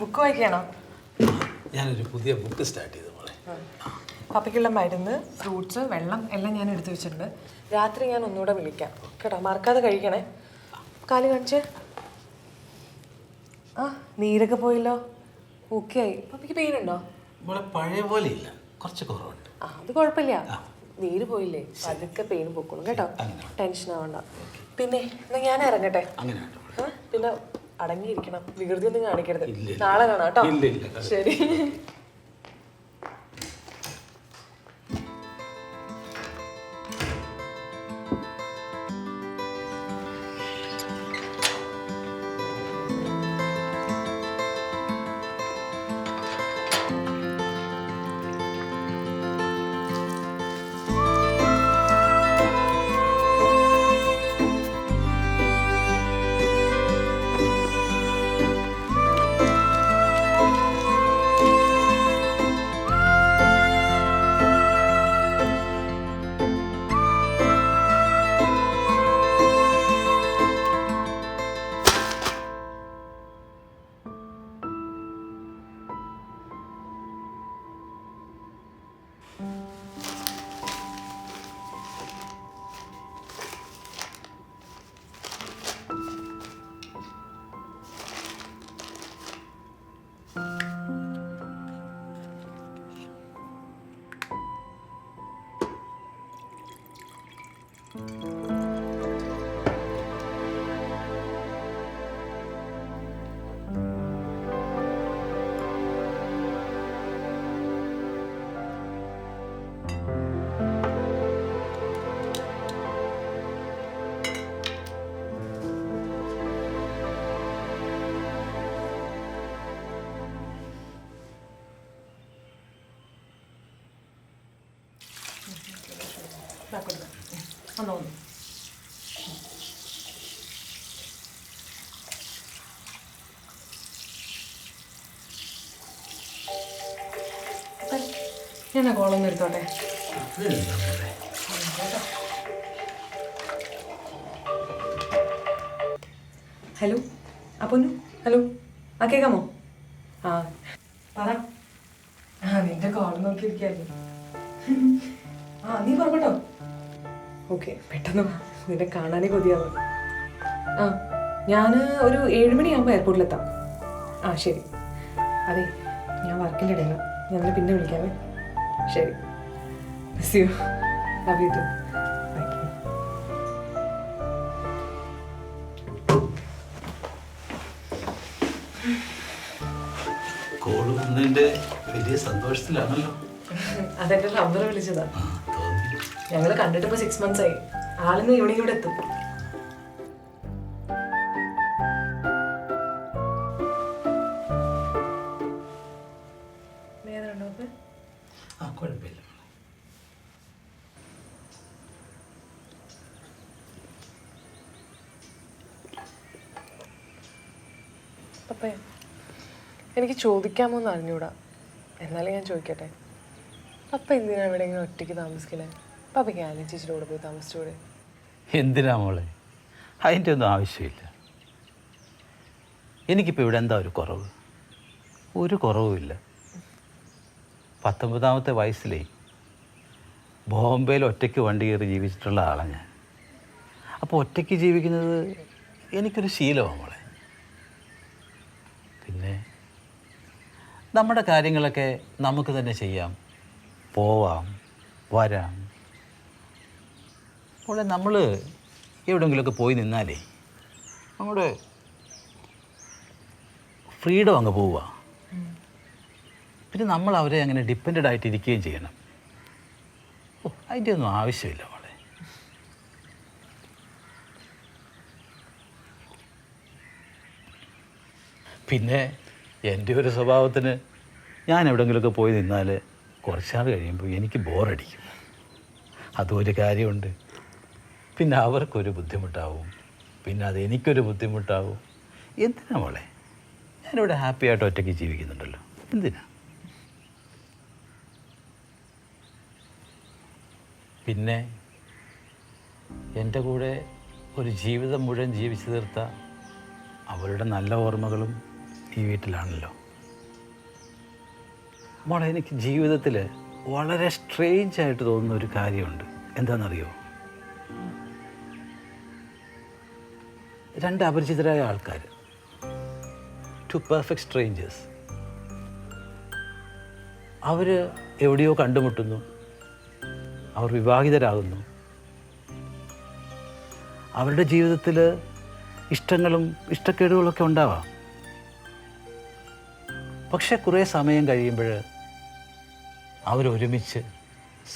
Book വായിക്കണോ ഞാനൊരു പുതിയ book start ചെയ്തു മോളെ. പപ്പയ്ക്കുള്ള മരുന്ന് ഫ്രൂട്ട്സ് വെള്ളം എല്ലാം ഞാൻ എടുത്തു വെച്ചിട്ടുണ്ട്. രാത്രി ഞാൻ ഒന്നുകൂടെ വിളിക്കാം. കേട്ടോ മറക്കാതെ കഴിക്കണേ. കാൽ കാണിച്ച്. ആ നീരൊക്കെ പോയല്ലോ. ഓക്കെ ആയി. പപ്പയ്ക്ക് പെയിൻ ഉണ്ടോ? മോളെ പഴയ പോലെ ഇല്ല. കുറച്ച് കുറവുണ്ട്. ആ അത് കുഴപ്പമില്ല. നീര് പോയില്ലേ? അതൊക്കെ പെയിൻ പൊക്കോളും. കേട്ടോ. ടെൻഷൻ ആവണ്ട. പിന്നെ എന്നാ ഞാൻ ഇറങ്ങട്ടെ? പിന്നെ അടങ്ങിയിരിക്കണം. വികൃതി ഒന്നും കാണിക്കരുത്. നാളെ കാണാം കേട്ടോ. ഇല്ല, ഇല്ല, വന്നോ വന്നോ ഞാൻ കോളൊന്നും എടുത്തോട്ടെ? ഹലോ? ആ പൊന്നു? ഹലോ? ആ കേൾക്കാമോ ആ. പറ. ആ നിന്റെ കോൾ നോക്കിയിരിക്കായിരുന്നു. ആ നീ പുറപ്പെട്ടോ? ഓക്കെ പെട്ടെന്ന് നിന്നെ കാണാനേ കൊതിയാവും. ആ ഞാൻ ഒരു ഏഴുമണിയാകുമ്പോൾ എയർപോർട്ടിലെത്താം. ആ ശരി. അതെ ഞാൻ വർക്കിന്റെ ഇടയിലാണ് ഞാൻ പിന്നെ വിളിക്കാമേ ശരി. Miss you love you too call വന്നതിന്റെ വലിയ സന്തോഷത്തിലാണല്ലോ. അതെന്റെ റബ്ബർ വിളിച്ചതാ. ഞങ്ങൾ കണ്ടിട്ട് ഇപ്പൊ സിക്സ് മന്ത്സ് ആയി. ആളിന്ന് ഈവനിങ് ഇവിടെ എത്തും. പപ്പേ എനിക്ക് ചോദിക്കാമോ എന്ന് അറിഞ്ഞൂടാ എന്നാലും ഞാൻ ചോദിക്കട്ടെ. പപ്പ എന്തിനാണ് ഇവിടെ ഇങ്ങനെ ഒറ്റയ്ക്ക് താമസിക്കണേ? പപ്പയ്ക്ക് എന്തിനാ മോളെ? അതിന്റെ ഒന്നും ആവശ്യമില്ല. എനിക്കിപ്പോൾ ഇവിടെ എന്താ ഒരു കുറവ്? ഒരു കുറവുമില്ല പത്തൊമ്പതാമത്തെ വയസ്സിലേ ബോംബെയിൽ ഒറ്റയ്ക്ക് വണ്ടി കയറി ജീവിച്ചിട്ടുള്ള ആളാണ് ഞാൻ. അപ്പോൾ ഒറ്റയ്ക്ക് ജീവിക്കുന്നത് എനിക്കൊരു ശീലമാണ് മോളെ. പിന്നെ നമ്മുടെ കാര്യങ്ങളൊക്കെ നമുക്ക് തന്നെ ചെയ്യാം. പോവാം വരാം. മോളെ നമ്മൾ എവിടെയെങ്കിലുമൊക്കെ പോയി നിന്നാലേ അങ്ങോട്ട് ഫ്രീഡം അങ്ങ് പോവുക. പിന്നെ നമ്മൾ അവരെ അങ്ങനെ ഡിപ്പെൻഡ് ആയിട്ട് ഇരിക്കുകയും ചെയ്യണം. ഓ അതിന്റെ ഒന്നും ആവശ്യമില്ല മോളെ. പിന്നെ എന്റെ ഒരു സ്വഭാവത്തിന് ഞാൻ എവിടെയെങ്കിലുമൊക്കെ പോയി നിന്നാൽ കുറച്ചാൾ കഴിയുമ്പോൾ എനിക്ക് ബോറടിക്കും അതൊരു കാര്യമുണ്ട്. പിന്നെ അവർക്കൊരു ബുദ്ധിമുട്ടാവും. പിന്നെ അത് എനിക്കൊരു ബുദ്ധിമുട്ടാവും. എന്തിനാ മോളെ? ഞാനിവിടെ ഹാപ്പി ആയിട്ട് ഒറ്റയ്ക്ക് ജീവിക്കുന്നുണ്ടല്ലോ. എന്തിനാ? പിന്നെ എന്റെ കൂടെ ഒരു ജീവിതം മുഴുവൻ ജീവിച്ചു തീർത്ത അവരുടെ നല്ല ഓർമ്മകളും ഈ വീട്ടിലാണല്ലോ. മോളെ എനിക്ക് ജീവിതത്തിൽ വളരെ സ്ട്രേഞ്ച് ആയിട്ട് തോന്നുന്ന ഒരു കാര്യമുണ്ട്. എന്താണെന്നറിയോ? രണ്ട് അപരിചിതരായ ആൾക്കാർ ടു പെർഫെക്റ്റ് സ്ട്രേഞ്ചേഴ്സ് അവർ എവിടെയോ കണ്ടുമുട്ടുന്നു. അവർ വിവാഹിതരാകുന്നു. അവരുടെ ജീവിതത്തിൽ ഇഷ്ടങ്ങളും ഇഷ്ടക്കേടുകളൊക്കെ ഉണ്ടാവാം. പക്ഷെ കുറേ സമയം കഴിയുമ്പോൾ അവരൊരുമിച്ച്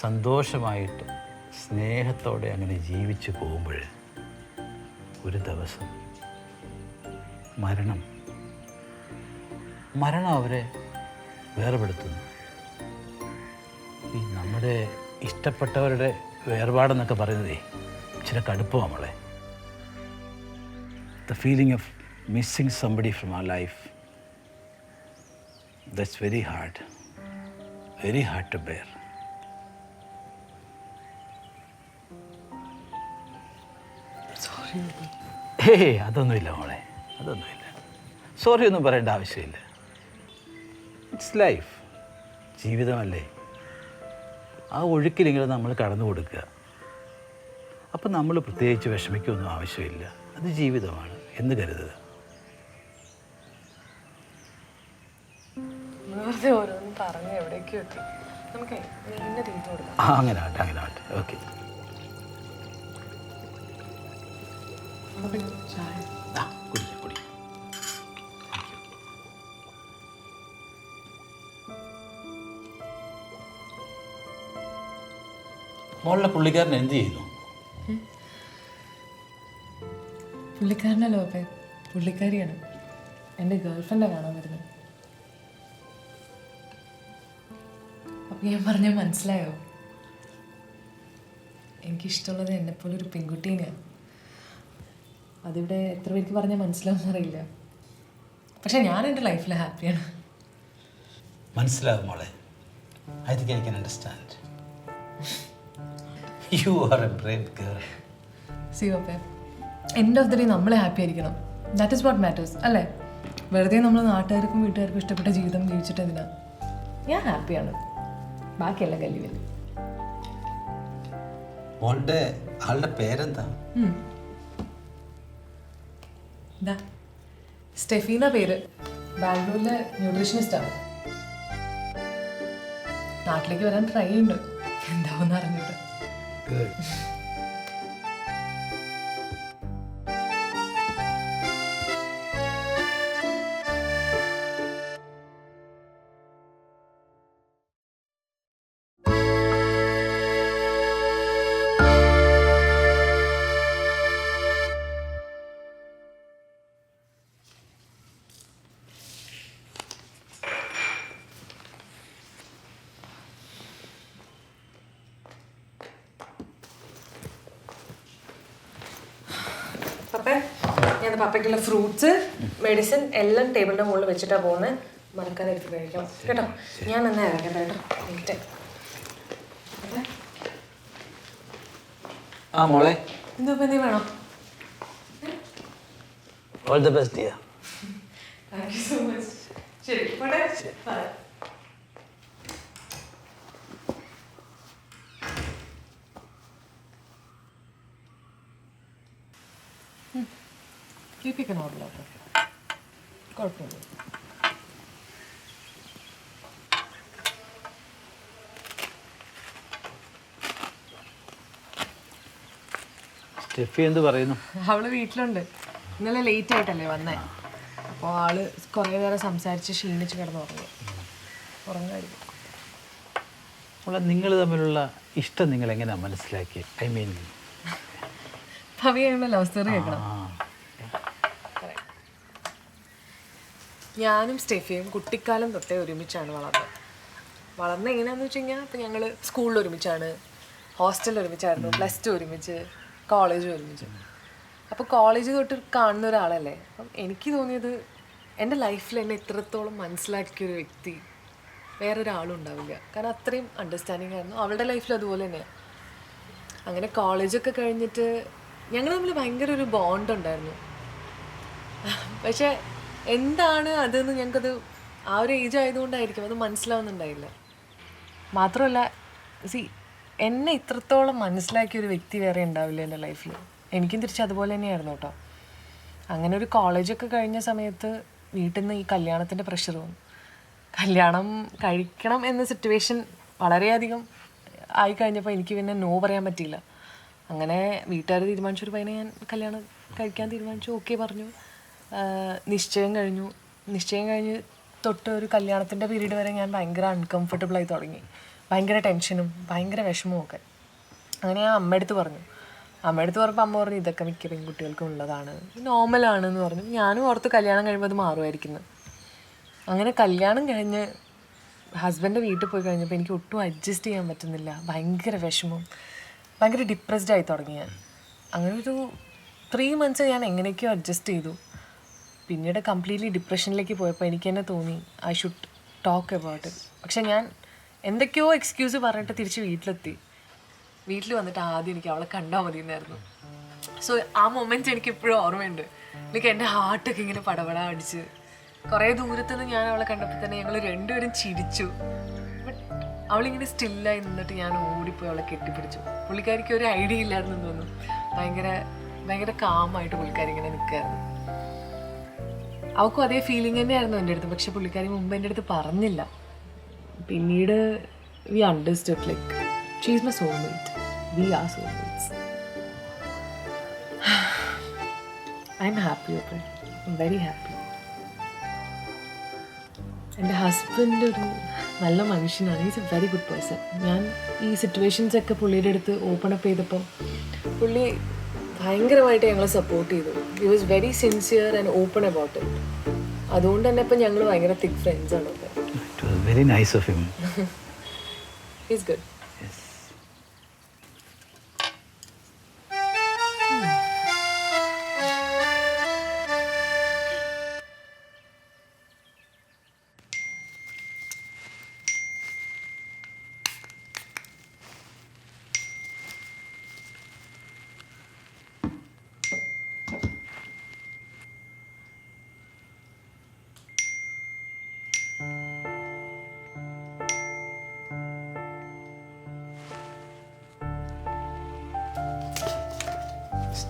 സന്തോഷമായിട്ട് സ്നേഹത്തോടെ അങ്ങനെ ജീവിച്ചു പോകുമ്പോൾ ഒരു ദിവസം. മരണം. മരണം അവരെ വേർപെടുത്തുന്നു. ഈ നമ്മുടെ ഇഷ്ടപ്പെട്ടവരുടെ വേർപാടെന്നൊക്കെ പറയുന്നതേ ഇച്ചിരി കടുപ്പമാണ് നമ്മളെ the feeling of missing somebody from a life that's very hard very hard to bear. Hey അതൊന്നുമില്ല മോളെ അതൊന്നുമില്ല. സോറി ഒന്നും പറയേണ്ട ആവശ്യമില്ല. ഇറ്റ്സ് ലൈഫ് ജീവിതമല്ലേ? ആ ഒഴുക്കിലെങ്കിലും നമ്മൾ കടന്നു കൊടുക്കുക. അപ്പം നമ്മൾ പ്രത്യേകിച്ച് വിഷമിക്കൊന്നും ആവശ്യമില്ല. അത് ജീവിതമാണ് എന്ന് കരുതുക. അങ്ങനെ ആട്ടെ അങ്ങനെ ആട്ടെ ഓക്കെ ചായ കുടിക്കാം കുടിക്കാം മോളിലെ പുള്ളിക്കാരൻ എന്ത് ചെയ്യുന്നു പുള്ളിക്കാരനല്ലോ അപ്പേ പുള്ളിക്കാരിയാണ്. എന്റെ ഗേൾഫ്രണ്ടാണ് കാണാൻ വരുന്നത്. അപ്പം ഞാൻ പറഞ്ഞ മനസ്സിലായോ? എനിക്കിഷ്ടമുള്ളത് എന്നെപ്പോലെ ഒരു പെൺകുട്ടീനെയാണ് അതിവിടെ എത്ര പേർക്ക് പറഞ്ഞാൽ മനസ്സിലാവും അറിയില്ല. പക്ഷെ ഞാൻ എന്റെ ലൈഫിൽ ഹാപ്പിയാണ് മനസ്സിലാവും മോളെ. I think I can understand you are a brave girl C ഓപ്പേ എൻഡ് ഓഫ് ദ ഡേ നമ്മൾ ഹാപ്പി ആയിരിക്കണം. ദാറ്റ് ഇസ് വാട്ട് മാറ്റേഴ്സ് അല്ലേ? വെറുതെ നമ്മൾ നാട്ടുകാർക്കും വീട്ടുകാർക്കും ഇഷ്ടപ്പെട്ട ജീവിതം ജീവിച്ചിട്ട് എന്തിനാ? ഞാൻ ഹാപ്പിയാണ് ബാക്കിയെല്ലാം കല്ലി വരും മോളുടെ ആളുടെ പേരെന്താ? സ്റ്റെഫീന പേര്. ബാംഗ്ലൂരിലെ ന്യൂട്രീഷനിസ്റ്റാണ്. നാട്ടിലേക്ക് വരാൻ ട്രൈ ഉണ്ട് എന്താവെന്ന് അറിഞ്ഞിട്ട് ഞാൻ പപ്പയ്ക്കുള്ള ഫ്രൂട്ട്സ് മെഡിസിൻ എല്ലാം ടേബിളിന്റെ മുകളിൽ വെച്ചിട്ടാണ് പോകുന്നത് മറക്കാതെ എടുത്ത് കഴിക്കണം കേട്ടോ? ഞാൻ നന്നായി ഇറങ്ങട്ടെ കേട്ടോ. വെയിറ്റ് ആ മോളെ. എന്തോ ഇപ്പം എന്തെങ്കിലും വേണോ? All the best dear thank you so much ശരി പോട്ടെ. ബൈ കേൾപ്പിക്കണോ കുഴപ്പമില്ല. സ്റ്റെഫി എന്ത് പറയുന്നു? അവൾ വീട്ടിലുണ്ട്. ഇന്നലെ ലേറ്റ് ആയിട്ടല്ലേ വന്നേ. അപ്പോൾ ആൾ കുറേ നേരം സംസാരിച്ച് ക്ഷീണിച്ച് കിടന്ന് ഉറങ്ങി. ഉറങ്ങായിരുന്നു മോളെ നിങ്ങൾ തമ്മിലുള്ള ഇഷ്ടം നിങ്ങൾ എങ്ങനെയാണ് മനസ്സിലാക്കി ഐ മീൻ ഭവിയുള്ള ലവ് സ്റ്റോറി കേൾക്കണം ആ ഞാനും സ്റ്റെഫിയും കുട്ടിക്കാലം തൊട്ടേ ഒരുമിച്ചാണ് വളർന്നത്. വളർന്ന എങ്ങനെയാന്ന് വെച്ച് കഴിഞ്ഞാൽ ഇപ്പം ഞങ്ങൾ സ്കൂളിൽ ഒരുമിച്ചാണ് ഹോസ്റ്റലിൽ ഒരുമിച്ചായിരുന്നു പ്ലസ് ടു ഒരുമിച്ച് കോളേജ് ഒരുമിച്ച്. അപ്പോൾ കോളേജ് തൊട്ട് കാണുന്ന ഒരാളല്ലേ? അപ്പം എനിക്ക് തോന്നിയത് എന്റെ ലൈഫിൽ എന്നെ ഇത്രത്തോളം മനസ്സിലാക്കിയ ഒരു വ്യക്തി വേറൊരാളും ഉണ്ടാവില്ല. കാരണം അത്രയും അണ്ടർസ്റ്റാൻഡിങ് ആയിരുന്നു. അവളുടെ ലൈഫിൽ അതുപോലെ തന്നെ അങ്ങനെ കോളേജൊക്കെ കഴിഞ്ഞിട്ട് ഞങ്ങൾ തമ്മിൽ ഭയങ്കര ഒരു ബോണ്ട് ഉണ്ടായിരുന്നു. പക്ഷേ എന്താണ് അതെന്ന് ഞങ്ങൾക്കത് ആ ഒരു ഏജ് ആയതുകൊണ്ടായിരിക്കും. അത് മനസ്സിലാവുന്നുണ്ടായില്ല. മാത്രമല്ല സി എന്നെ ഇത്രത്തോളം മനസ്സിലാക്കിയ ഒരു വ്യക്തി വേറെ ഉണ്ടാവില്ല എന്റെ ലൈഫിൽ എനിക്കും തിരിച്ച് അതുപോലെ തന്നെയായിരുന്നു കേട്ടോ. അങ്ങനെ ഒരു കോളേജൊക്കെ കഴിഞ്ഞ സമയത്ത് വീട്ടിൽ നിന്ന് ഈ കല്യാണത്തിന്റെ പ്രഷർ വന്നു. കല്യാണം കഴിക്കണം എന്ന സിറ്റുവേഷൻ വളരെയധികം ആയി കഴിഞ്ഞപ്പോൾ എനിക്ക് പിന്നെ നോ പറയാൻ പറ്റിയില്ല. അങ്ങനെ വീട്ടുകാർ തീരുമാനിച്ചൊരു പയ്യനെ ഞാൻ കല്യാണം കഴിക്കാൻ തീരുമാനിച്ചു ഓക്കെ പറഞ്ഞു. നിശ്ചയം കഴിഞ്ഞു. നിശ്ചയം കഴിഞ്ഞ് തൊട്ട് ഒരു കല്യാണത്തിന്റെ പീരീഡ് വരെ ഞാൻ ഭയങ്കര അൺകംഫർട്ടബിളായി തുടങ്ങി. ഭയങ്കര ടെൻഷനും ഭയങ്കര വിഷമവും ഒക്കെ. അങ്ങനെ ഞാൻ അമ്മയടുത്ത് പറഞ്ഞു. അമ്മയടുത്ത് പറഞ്ഞപ്പോൾ അമ്മ പറഞ്ഞു ഇതൊക്കെ മിക്ക പെൺകുട്ടികൾക്കും ഉള്ളതാണ്. നോർമലാണ് എന്ന് പറഞ്ഞു. ഞാനും ഓർത്ത് കല്യാണം കഴിയുമ്പോൾ അത് മാറുമായിരിക്കുന്നു അങ്ങനെ കല്യാണം കഴിഞ്ഞ് ഹസ്ബൻഡ് വീട്ടിൽ പോയി കഴിഞ്ഞപ്പോൾ എനിക്ക് ഒട്ടും അഡ്ജസ്റ്റ് ചെയ്യാൻ പറ്റുന്നില്ല. ഭയങ്കര വിഷമം. ഭയങ്കര ഡിപ്രസ്ഡ് ആയി തുടങ്ങി ഞാൻ. അങ്ങനെ ഒരു ത്രീ മന്ത്സ് ഞാൻ എങ്ങനെയൊക്കെയോ അഡ്ജസ്റ്റ് ചെയ്തു. പിന്നീട് കംപ്ലീറ്റ്ലി ഡിപ്രഷനിലേക്ക് പോയപ്പോൾ എനിക്ക് തന്നെ തോന്നി I should talk about it പക്ഷെ ഞാൻ എന്തൊക്കെയോ എക്സ്ക്യൂസ് പറഞ്ഞിട്ട് തിരിച്ച് വീട്ടിലെത്തി. വീട്ടിൽ വന്നിട്ട് ആദ്യം എനിക്ക് അവളെ കണ്ടാൽ മതി എന്നായിരുന്നു സോ ആ മൊമെന്റ് എനിക്ക് ഇപ്പോഴും ഓർമ്മയുണ്ട്. ലൈക്ക് എന്റെ ഹാർട്ടൊക്കെ ഇങ്ങനെ പടപട അടിച്ച് കുറേ ദൂരത്തുനിന്ന് ഞാൻ അവളെ കണ്ടപ്പോൾ തന്നെ ഞങ്ങൾ രണ്ടുപേരും ചിരിച്ചു. അവളിങ്ങനെ സ്റ്റില്ലായി നിന്നിട്ട് ഞാൻ ഓടിപ്പോയി അവളെ കെട്ടിപ്പിടിച്ചു. പുള്ളിക്കാരിക്ക് ഒരു ഐഡിയ ഇല്ലായിരുന്നു തോന്നുന്നു. ഭയങ്കര ഭയങ്കര കാമായിട്ട് പുള്ളിക്കാരി ഇങ്ങനെ നിൽക്കായിരുന്നു അവൾക്കും അതേ ഫീലിംഗ് തന്നെയായിരുന്നു എന്റെ അടുത്ത്. പക്ഷെ പുള്ളിക്കാരി മുമ്പ് എന്റെ അടുത്ത് പറഞ്ഞില്ല. പിന്നീട് we understood like she's my soulmate we are soulmates I am happy open very happy എന്റെ ഹസ്ബൻഡ് ഒരു നല്ല മനുഷ്യനാണ്. Is a very good person ഞാൻ ഈ സിറ്റുവേഷൻസ് ഒക്കെ പുള്ളിയുടെ അടുത്ത് ഓപ്പൺ അപ്പ് ചെയ്തപ്പോൾ പുള്ളി ഭയങ്കരമായിട്ട് ഞങ്ങളെ സപ്പോർട്ട് ചെയ്തു. He was very sincere and open about it അതുകൊണ്ട് തന്നെ ഇപ്പം ഞങ്ങൾ ഭയങ്കര തിക് ഫ്രണ്ട്സ് ആണ്. It was very nice of him is good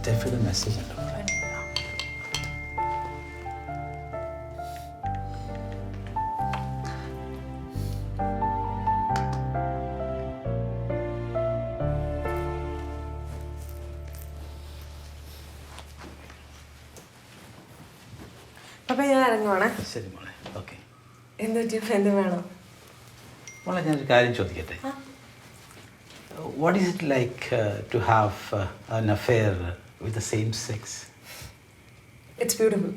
സ്റ്റെഫിയുടെ message ഉണ്ട് അപ്പം ഞാൻ ഇറങ്ങുവാണേ. ശരി മോളെ. ഓക്കെ. എന്ത് പറ്റിയ ഫ്രണ്ട് വേണോ? മോളെ ഞാനൊരു കാര്യം ചോദിക്കട്ടെ? What is it like to have an affair with the same sex. It's beautiful.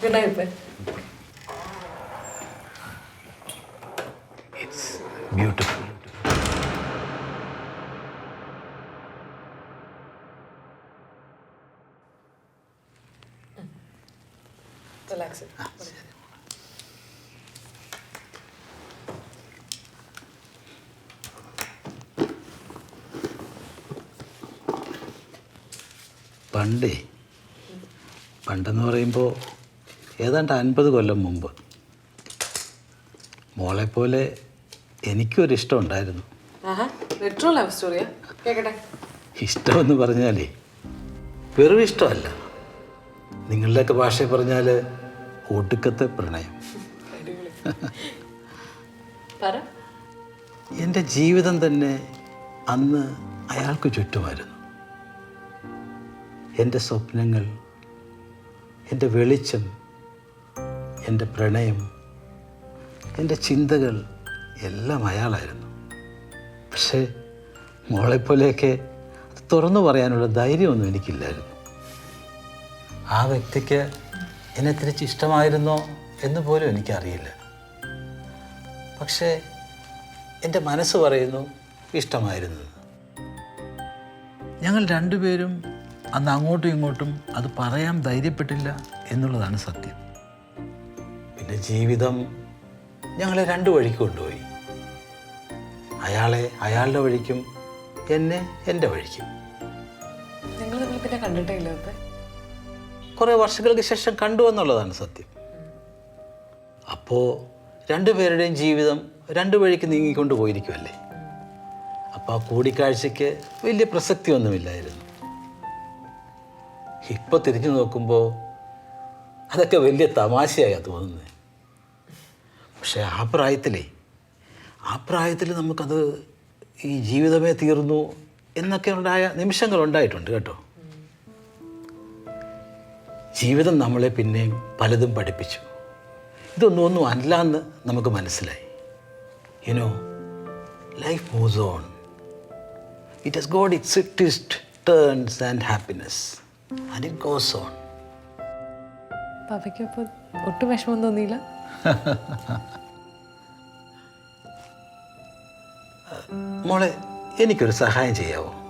Good night, bud. It's beautiful. Relax it. Ah, പണ്ടേ പണ്ടെന്ന് പറയുമ്പോൾ ഏതാണ്ട് അൻപത് കൊല്ലം മുമ്പ് മോളെപ്പോലെ എനിക്കൊരിഷ്ടം ഉണ്ടായിരുന്നു. ഇഷ്ടമെന്ന് പറഞ്ഞാലേ വെറും ഇഷ്ടമല്ല. നിങ്ങളുടെയൊക്കെ ഭാഷ പറഞ്ഞാൽ ഒടുക്കത്തെ പ്രണയം. എന്റെ ജീവിതം തന്നെ അന്ന് അയാൾക്ക് ചുറ്റുമായിരുന്നു. എന്റെ സ്വപ്നങ്ങൾ എന്റെ വെളിച്ചം എന്റെ പ്രണയം എന്റെ ചിന്തകൾ എല്ലാം അയാളായിരുന്നു. പക്ഷേ മോളെപ്പോലെയൊക്കെ അത് തുറന്നു പറയാനുള്ള ധൈര്യമൊന്നും എനിക്കില്ലായിരുന്നു. ആ വ്യക്തിക്ക് എന്നെ തിരിച്ച് ഇഷ്ടമായിരുന്നോ എന്ന് പോലും എനിക്കറിയില്ല. പക്ഷേ എന്റെ മനസ്സ് പറയുന്നു ഇഷ്ടമായിരുന്നു. ഞങ്ങൾ രണ്ടുപേരും അന്ന് അങ്ങോട്ടും ഇങ്ങോട്ടും അത് പറയാൻ ധൈര്യപ്പെട്ടില്ല എന്നുള്ളതാണ് സത്യം. പിന്നെ ജീവിതം ഞങ്ങളെ രണ്ട് വഴിക്ക് കൊണ്ടുപോയി. അയാളെ അയാളുടെ വഴിക്കും എന്നെ എന്റെ വഴിക്കും. നിങ്ങൾ തമ്മിൽ പിന്നെ കണ്ടിട്ടേ ഇല്ല കുറേ വർഷങ്ങൾക്ക് ശേഷം കണ്ടു എന്നുള്ളതാണ് സത്യം. അപ്പോൾ രണ്ടുപേരുടെയും ജീവിതം രണ്ടു വഴിക്ക് നീങ്ങിക്കൊണ്ട് പോയിരിക്കുമല്ലേ അപ്പോൾ ആ കൂടിക്കാഴ്ചയ്ക്ക് വലിയ പ്രസക്തിയൊന്നുമില്ലായിരുന്നു. ഇപ്പോൾ തിരിഞ്ഞു നോക്കുമ്പോൾ അതൊക്കെ വലിയ തമാശയായാണ് തോന്നുന്നത് പക്ഷേ ആ പ്രായത്തിലേ ആ പ്രായത്തിൽ നമുക്കത് ഈ ജീവിതമേ തീർന്നു എന്നൊക്കെ ഉണ്ടായ നിമിഷങ്ങൾ ഉണ്ടായിട്ടുണ്ട് കേട്ടോ. ജീവിതം നമ്മളെ പിന്നെയും പലതും പഠിപ്പിച്ചു. ഇതൊന്നും ഒന്നും അല്ല എന്ന് നമുക്ക് മനസ്സിലായി. You know life moves on it has got its twist turns and happiness and it goes on പാപ്പയ്ക്ക് ഒട്ടും വിഷമം തോന്നിയില്ല. മോളെ എനിക്കൊരു സഹായം ചെയ്യാവോ?